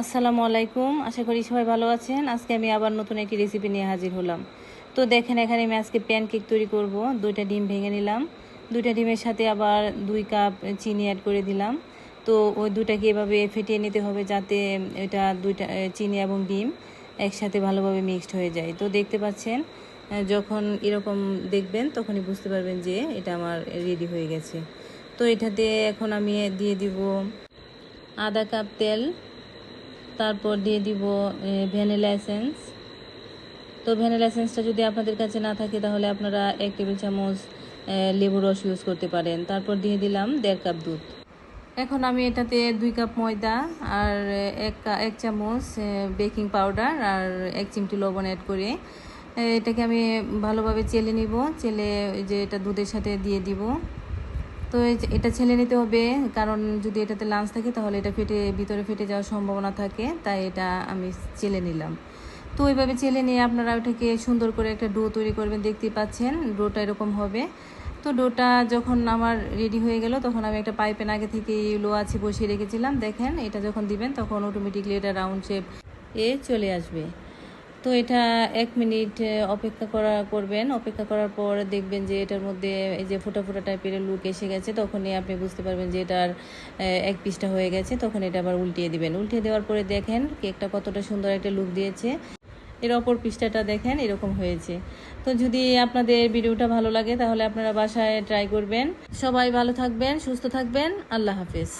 আসসালামু আলাইকুম। আশা করি সবাই ভালো আছেন। আজকে আমি আবার নতুন একটি রেসিপি নিয়ে হাজির হলাম। তো দেখেন, এখানে আমি আজকে প্যানকেক তৈরি করব। দুইটা ডিম ভেঙে নিলাম। দুইটা ডিমের সাথে আবার দুই কাপ চিনি অ্যাড করে দিলাম। তো ওই দুটাকে এভাবে ফেটিয়ে নিতে হবে যাতে এটা দুইটা চিনি এবং ডিম একসাথে ভালোভাবে মিক্সড হয়ে যায়। তো দেখতে পাচ্ছেন যখন এরকম দেখবেন, তখনই বুঝতে পারবেন যে এটা আমার রেডি হয়ে গেছে। তো এটাতে এখন আমি দিয়ে দিব আধা কাপ তেল। তারপর দিয়ে দিব ভ্যানিলা এসেন্স তো ভ্যানিলা এসেন্সটা যদি আপনাদের কাছে না থাকে, তাহলে আপনারা এক টেবিল চামচ লেবু রস ইউজ করতে পারেন। তারপর দিয়ে দিলাম দেড় কাপ দুধ। এখন আমি এটাতে দুই কাপ ময়দা আর এক এক চামচ বেকিং পাউডার আর এক চিমটি লবণ অ্যাড করে এটাকে আমি ভালোভাবে চেলে নিব। চেলে যে এটা দুধের সাথে দিয়ে দিব। তো এটা ছেলে নিতে হবে, কারণ যদি এটাতে লাঞ্চ থাকে তাহলে এটা ফেটে, ভিতরে ফেটে যাওয়ার সম্ভাবনা থাকে, তাই এটা আমি চেলে নিলাম। তো ওইভাবে চেলে নিয়ে আপনারা ওটাকে সুন্দর করে একটা ডো তৈরি করবেন, দেখতেই পাচ্ছেন ডোটা এরকম হবে। তো ডোটা যখন আমার রেডি হয়ে গেল, তখন আমি একটা পাইপেন আগে থেকে লো আছে বসিয়ে রেখেছিলাম। দেখেন, এটা যখন দিবেন তখন অটোমেটিকলি এটা রাউন্ড শেপ এ চলে আসবে। তো এটা এক মিনিট অপেক্ষা করা করবেন। অপেক্ষা করার পর দেখবেন যে এটার মধ্যে এই যে ফোটা ফোটা টাইপের লুক এসে গেছে, তখনই আপনি বুঝতে পারবেন যে এটার এক পিসটা হয়ে গেছে। তখন এটা আবার উল্টিয়ে দিবেন। উল্টিয়ে দেওয়ার পরে দেখেন কেকটা কতটা সুন্দর একটা লুক দিয়েছে। এর অপর পিসটাটা দেখেন এরকম হয়েছে। তো যদি আপনাদের ভিডিওটা ভালো লাগে, তাহলে আপনারা বাসায় ট্রাই করবেন। সবাই ভালো থাকবেন, সুস্থ থাকবেন। আল্লাহ হাফেজ।